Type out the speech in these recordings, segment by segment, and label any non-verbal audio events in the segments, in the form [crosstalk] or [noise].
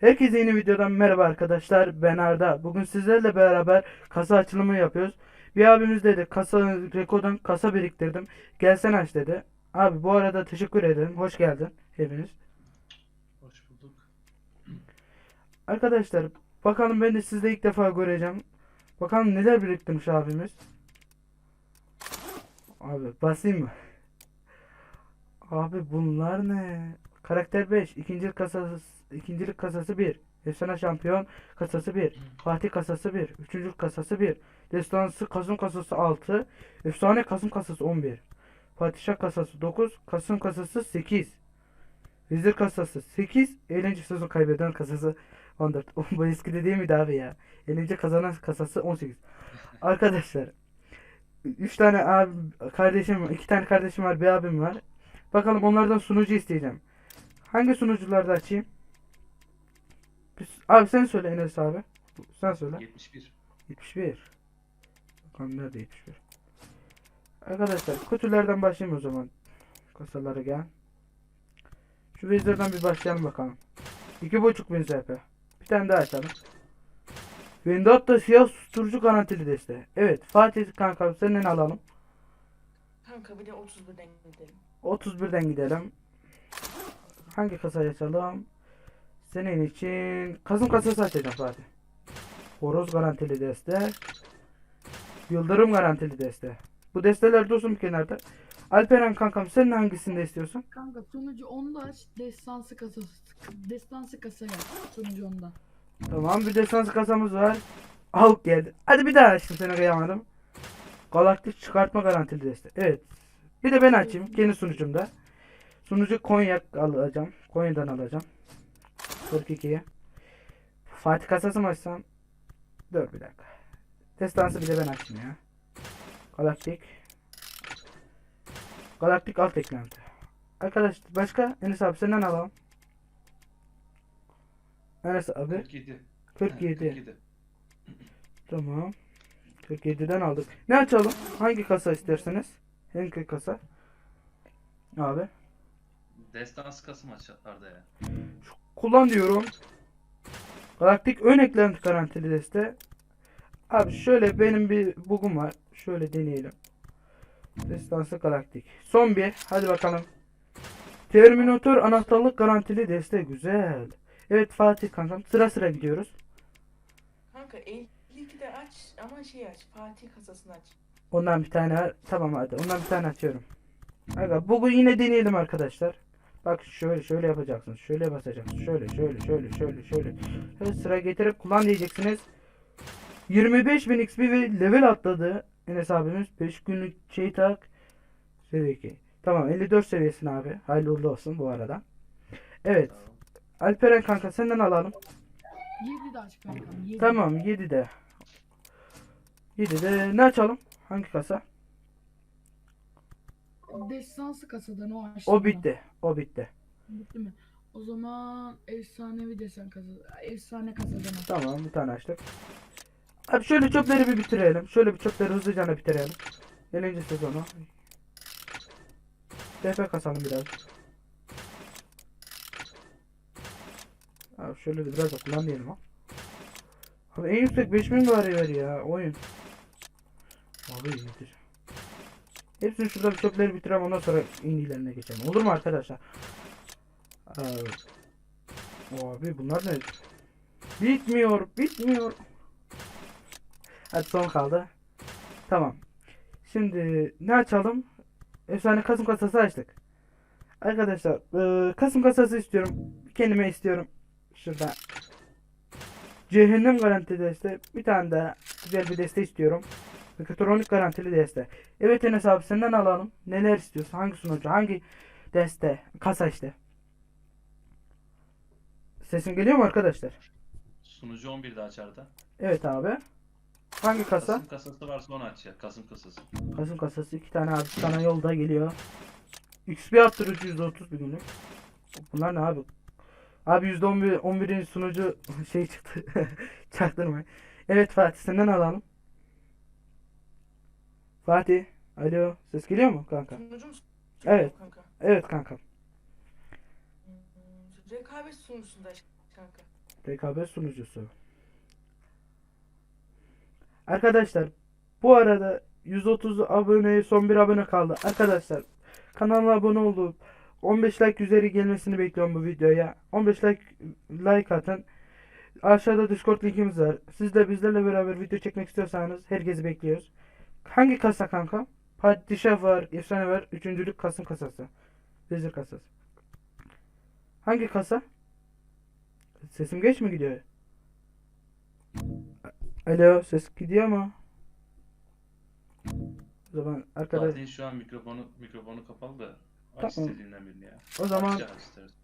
Herkese yeni videodan merhaba arkadaşlar. Ben Arda. Bugün sizlerle beraber kasa açılımı yapıyoruz. Bir abimiz dedi kasa rekordan kasa biriktirdim. Gelsen aç dedi. Abi bu arada teşekkür ederim. Hoş geldin hepiniz. Hoş bulduk. Arkadaşlar bakalım ben de sizde ilk defa göreceğim. Bakalım neler biriktirmiş abimiz. Abi basayım mı? Abi bunlar ne? Karakter 5, ikincilik kasası ikincilik kasası 1, efsane şampiyon kasası 1, Fatih kasası 1, üçüncülük kasası 1, destansı Kasım kasası 6, efsane Kasım kasası 11, Fatih kasası 9, Kasım kasası 8, Vezir kasası 8, eğlence sezon kaybeden kasası 14. Bu eskide değil miydi abi ya? Eğlence kazanan kasası 18. Arkadaşlar 3 tane abi kardeşim, 2 tane kardeşim var, bir abim var. Bakalım onlardan sunucu isteyeceğim. Hangi sunucularda açayım? Biz- Abi sen söyle Enes abi. Sen söyle. 71. 71. Bakalım nerede 71? Arkadaşlar kutulardan başlayayım o zaman. Kasalara gel. Şu vezirden bir başlayalım bakalım. 2.5 bin ZP. Bir tane daha açalım. Windows siyah susturucu garantili deste. Evet Fatih kanka senden alalım. Kanka bir de 31'den gidelim. 31'den gidelim. Hangi kasayı açalım? Senin için Kasım kasası açacağım Fatih. Horoz garantili deste. Yıldırım garantili deste. Bu desteler dursun bir kenarda. Alperen kankam sen hangisini istiyorsun? Kanka sonucu onda aç, destansı kasası. Destansı kasa yap. Sonucu onda. Tamam bir destansı kasamız var. Avuk geldi. Hadi bir daha açtım seni kıyamadım. Galaktik çıkartma garantili deste. Evet. Bir de ben açayım kendi sunucumda. Sunucu Konya alacağım. Konya'dan alacağım. 42'ye. Fatih kasası mı açsam? Dur bir dakika. Destansı bir de ben açayım ya. Galaktik. Galaktik alt eklenti. Arkadaş başka Enes abi senden alalım. Enes abi 47. 47. 47. Tamam. 47'den aldık. Ne açalım? Hangi kasa isterseniz? Hangi kasa? Abi. Destansı Kasım açardı ya. Kullan diyorum. Galaktik ön eklenti garantili deste. Abi şöyle benim bir bugum var. Şöyle deneyelim. Destansı galaktik. Son bir. Hadi bakalım. Terminator anahtarlık garantili deste. Güzel. Evet Fatih kankam. Sıra sıra gidiyoruz. Kanka 52'de aç ama şey aç. Fatih kasasını aç. Ondan bir tane var. Tamam hadi. Ondan bir tane atıyorum. Aga bugün yine deneyelim arkadaşlar. Bak şöyle şöyle yapacaksınız. Şöyle basacaksınız. Şöyle şöyle şöyle şöyle şöyle. Evet, sıra getirip kullan diyeceksiniz. 25.000 XP ve level atladı. Enes abimiz 5 günlük şey tak. Seviye 2. Tamam 54 seviyesin abi. Hayırlı uğurlu olsun bu arada. Evet. Tamam. Alperen kanka senden alalım. 7 de aç kankam. 7. Tamam 7'de. 7'de ne açalım? Hangi kasa? Destansı kasadan o aç. O bitti. O bitti. Bitti mi? O zaman efsanevi desen kasası. Efsane kasadan aç. Tamam bir tane açtık. Abi şöyle çöpleri bir bitirelim. Şöyle bir çöpleri hızlıca bitirelim. Birinci sezonu. DP kasalım biraz. Abi şöyle de biraz da kullan diyelim ha. Abi en yüksek 5000 bari ver ya oyun. Abi iyidir. Hepsini şurada bir çöpleri bitirelim ondan sonra indilerine geçelim. Olur mu arkadaşlar? Abi. Abi bunlar ne? Bitmiyor, bitmiyor. Hadi son kaldı. Tamam. Şimdi ne açalım? Efsane Kasım kasası açtık. Arkadaşlar, eee, Kasım kasası istiyorum. Kendime istiyorum. Şurada. Cehennem garantili deste. Bir tane daha güzel bir deste istiyorum. Mekatronik garantili deste. Evet Enes abi senden alalım. Neler istiyorsun? Hangi sunucu? Hangi deste? Kasa işte. Sesim geliyor mu arkadaşlar? Sunucu 11'de açardı. Evet abi. Hangi kasa? Kasım kasası varsa onu aç ya. Kasım kasası. Kasım kasası iki tane abi sana yolda geliyor. XP arttırıcı 130 bir günlük. Bunlar ne abi? Abi %11 11'in sunucu [laughs] şey çıktı. [laughs] Çaktırma. Evet Fatih senden alalım. Fatih. Alo. Ses geliyor mu kanka? Sunucu musun? Evet. Kanka. Evet kanka. Hmm, rekabet sunucusunda aç kanka. Rekabet sunucusu. Arkadaşlar bu arada 130 aboneye son bir abone kaldı. Arkadaşlar kanala abone olup 15 like üzeri gelmesini bekliyorum bu videoya. 15 like like atın. Aşağıda Discord linkimiz var. Siz de bizlerle beraber video çekmek istiyorsanız herkesi bekliyoruz. Hangi kasa kanka? Padişah var, efsane var, üçüncülük Kasım kasası. Vezir kasası. Hangi kasa? Sesim geç mi gidiyor? Alo, ses gidiyor mu? O zaman arkadaş, Fatih'in şu an mikrofonu mikrofonu kapalı da aç Tamam. istediğinden birini ya. o zaman Aç ya, istersen.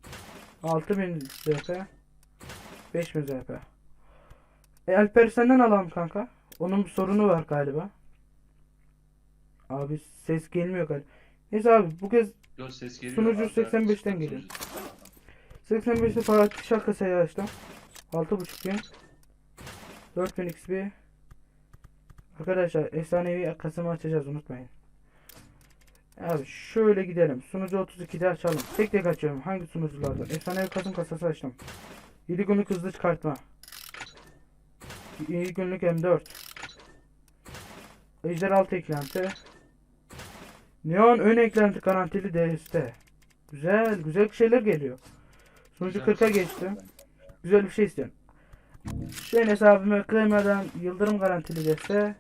6000 ZP 5000 ZP. E Alper senden alalım kanka. Onun bir sorunu var galiba. Abi ses gelmiyor galiba. Neyse abi bu kez Yo ses geliyor. Sunucu Abi, 85'ten sunucu- geliyor. 85'te Fatih şakasayı açtım. 6.5 bin. 4000 XP. Arkadaşlar efsanevi kasımı açacağız unutmayın. Abi şöyle gidelim. Sunucu 32'de açalım. Tek tek açıyorum. Hangi sunuculardan? Efsanevi kasım kasası açtım. 7 günlük hızlı çıkartma. 7 günlük M4. Ejder altı eklenti. Neon ön eklenti garantili DST. Güzel, güzel şeyler geliyor. Güzel 40'a bir şey. geçtim. Güzel bir şey istiyorum. Şu en hesabıma kıymadan yıldırım garantili deste.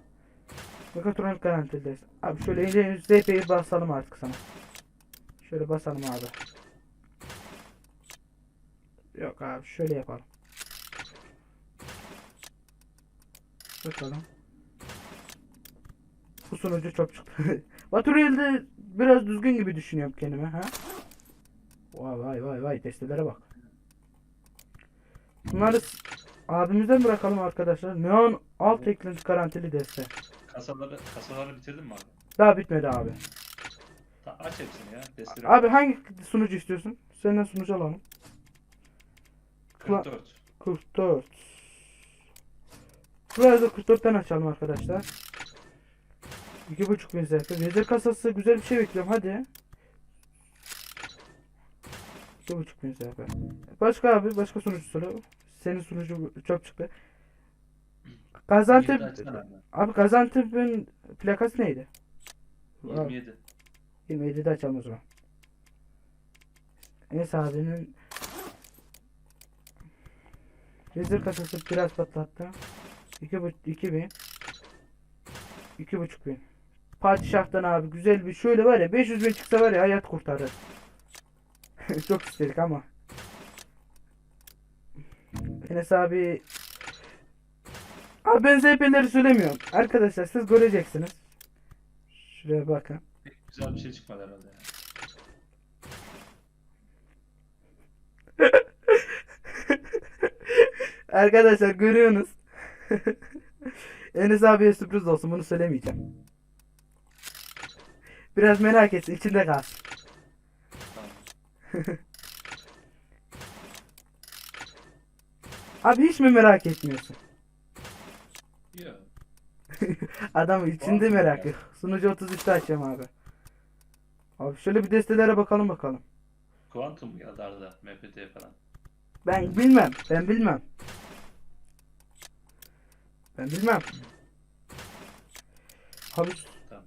Mekatronik garantili deste. Abi şöyle ince ZP'yi basalım artık sana. Şöyle basalım abi. Yok abi şöyle yapalım. Bakalım. Sunucu çok çıktı. [laughs] Baturel'de biraz düzgün gibi düşünüyorum kendime ha. Vay vay vay vay testelere bak. Bunları abimizden bırakalım arkadaşlar. Neon alt eklenti garantili deste. Kasaları kasaları bitirdin mi abi? Daha bitmedi abi. Ta, aç hepsini ya. Testleri Abi hangi sunucu istiyorsun? Senden sunucu alalım. 44. 44. Buraya da 44'ten açalım arkadaşlar. 2.5 bin ZP. Vezir kasası güzel bir şey bekliyorum hadi. 2.5 bin ZP. Başka abi başka sunucu soru. Senin sunucu çöp çıktı. Gaziantep abi. Gaziantep'in plakası neydi? Abi, 27. 27'de açalım o zaman. Enes abinin Vezir kasası biraz patlattı. 2 bu 2000 iki buçuk bin. Padişah'tan abi güzel bir şöyle var ya 500 bin çıksa var ya hayat kurtarır. [laughs] Çok istedik ama. Enes abi Abi ben ZP'leri söylemiyorum. Arkadaşlar siz göreceksiniz. Şuraya bakın. Güzel bir şey çıkmadı herhalde. [laughs] Arkadaşlar görüyorsunuz. [laughs] Enes abiye sürpriz olsun bunu söylemeyeceğim. Biraz merak etsin içinde. Tamam. Abi hiç mi merak etmiyorsun? Yo. [laughs] Adam içinde merak ya? yok. Sunucu 33'te açacağım abi. Abi şöyle bir destelere bakalım bakalım. Quantum mu geldi arada? MPT falan. Ben bilmem. Ben bilmem. Ben bilmem. Abi Tamam.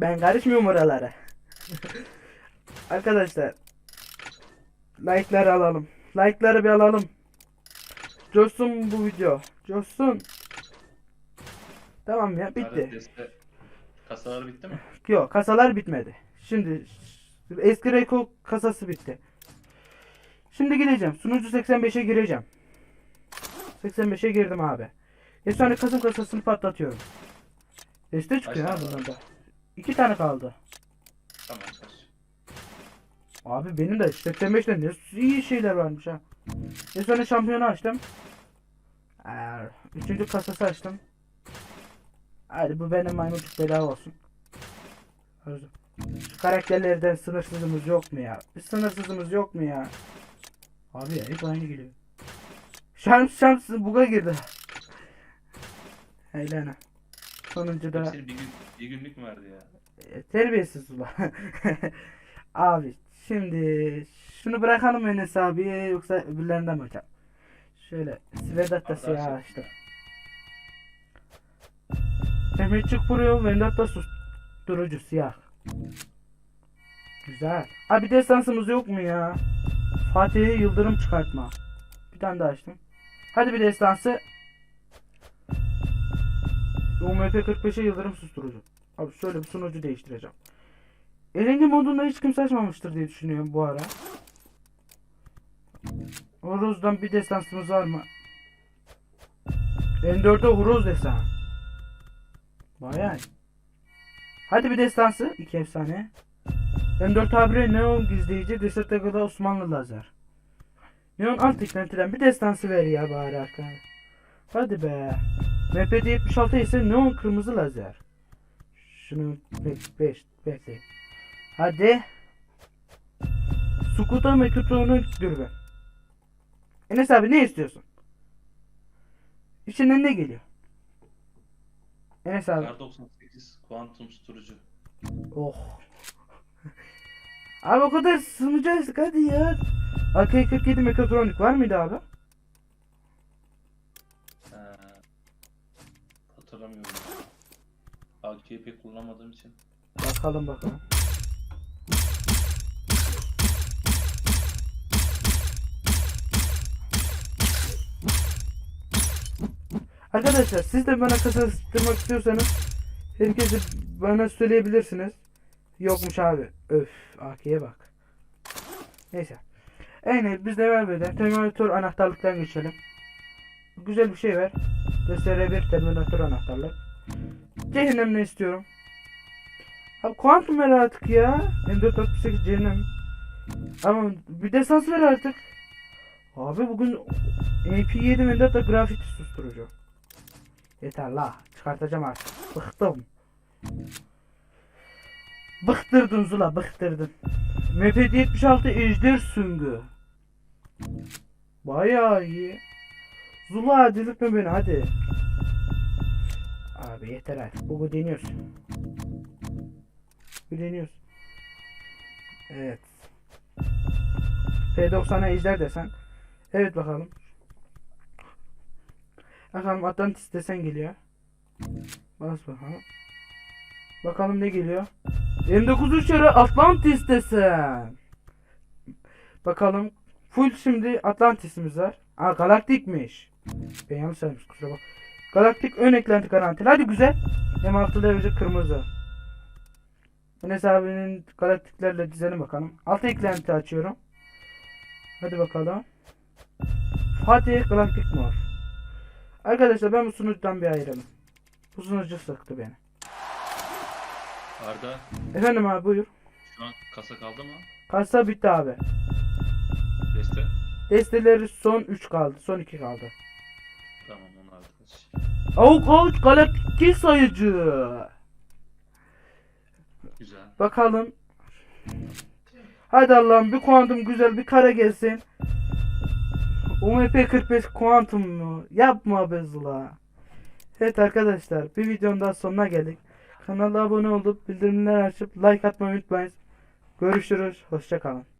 Ben karışmıyorum oralara. Arkadaşlar. Like'ları alalım. Like'ları bir alalım. Coşsun bu video. Coşsun. Tamam ya bitti. Kasalar bitti mi? Yok kasalar bitmedi. Şimdi eski Reko kasası bitti. Şimdi gideceğim. Sunucu 85'e gireceğim. 85'e girdim abi. Efsane Kasım kasasını patlatıyorum. Deste çıkıyor ha tane var? bundan da. İki tane kaldı. Tamam kaç. Abi benim de 85'te ne iyi şeyler varmış ha. Efsane şampiyonu açtım. Ee, üçüncü kasası açtım. Hadi bu benim maymuncuk bedava olsun. Arzu. Şu karakterlerden sınırsızımız yok mu ya? Bir sınırsızımız yok mu ya? Abi ya hep aynı geliyor. Şams şams buga girdi. Eğlene. Sonuncu da Hepsini bir, gün, bir günlük mü verdi ya? e, terbiyesiz ulan. [laughs] Abi Şimdi şunu bırakalım Enes abi yoksa öbürlerinden mi açalım? Şöyle Vedat da siyah Arkadaşlar. açtı. Mehmetçik vuruyor Vedat da susturucu siyah. Güzel. Abi destansımız yok mu ya? Fatih'e yıldırım çıkartma. Bir tane daha açtım. Hadi bir destansı. UMP 45'e yıldırım susturucu. Abi şöyle bir sunucu değiştireceğim. Erengi modunda hiç kimse açmamıştır diye düşünüyorum bu ara. Horoz'dan bir destansımız var mı? N4'e horoz destan. Bayağı. Hadi bir destansı. iki efsane. M4 habire Neon gizleyici, Desertaga'da Osmanlı lazer. Neon alt eklentiden bir destansı ver ya bari arkadaşlar. Hadi be. MPD 76 ise Neon kırmızı lazer. Şunu 5 bekleyin. Hadi. Sukuta Mekutonu dürbün. Enes abi ne istiyorsun? İçinden ne geliyor? Enes abi. Kar 98 kuantum susturucu. Oh. Abi o kadar sığınacaktık hadi ya. AK-47 mekatronik var mıydı abi? AK'yi pek kullanmadığım için. Bakalım bakalım. Arkadaşlar siz de bana kasa sıktırmak istiyorsanız herkese bana söyleyebilirsiniz. Yokmuş abi. Öf AK'ye bak. Neyse. En biz devam edelim. Terminator anahtarlıktan geçelim. Güzel bir şey ver. DSR1 Terminator anahtarlık. Cehennem ne istiyorum? Abi kuantum ver artık ya. M468 cehennem. Ama bir desans ver artık. Abi bugün MP7 M4'te grafiti susturucu. Yeter la. Çıkartacağım artık. Bıktım. Bıktırdın Zula bıktırdın. MPD 76 ejder süngü. Bayağı iyi. Zula delirtme beni hadi. Abi yeter artık. Bu deniyoruz. Bu deniyoruz. Evet. P90'a ejder desen. Evet bakalım. Bakalım Atlantis desen geliyor. Bas bakalım. Bakalım ne geliyor. M9 uçarı Atlantis desen. Bakalım. Full şimdi Atlantis'imiz var. Aa galaktikmiş. Ben yanlış söylemiş kusura bak. Galaktik ön eklenti garantili. Hadi güzel. M6 derece kırmızı. Enes abinin galaktiklerle dizelim bakalım. Alt eklenti açıyorum. Hadi bakalım. Fatih galaktik mor. Arkadaşlar ben bu sunucudan bir ayrılım. Bu sunucu sıktı beni. Arda Efendim abi buyur. şu an kasa kaldı mı? Kasa bitti abi. Deste. Desteleri son 3 kaldı. Son 2 kaldı. Tamam onu arkadaş. Avuk avuç galaktik sayıcı. Güzel. Bakalım. Hadi Allah'ım bir kuantum güzel bir kare gelsin. UMP 45 kuantum mu? Yapma be Zula. Evet arkadaşlar bir videonun daha sonuna geldik. Kanala abone olup bildirimleri açıp like atmayı unutmayın. Görüşürüz. Hoşçakalın.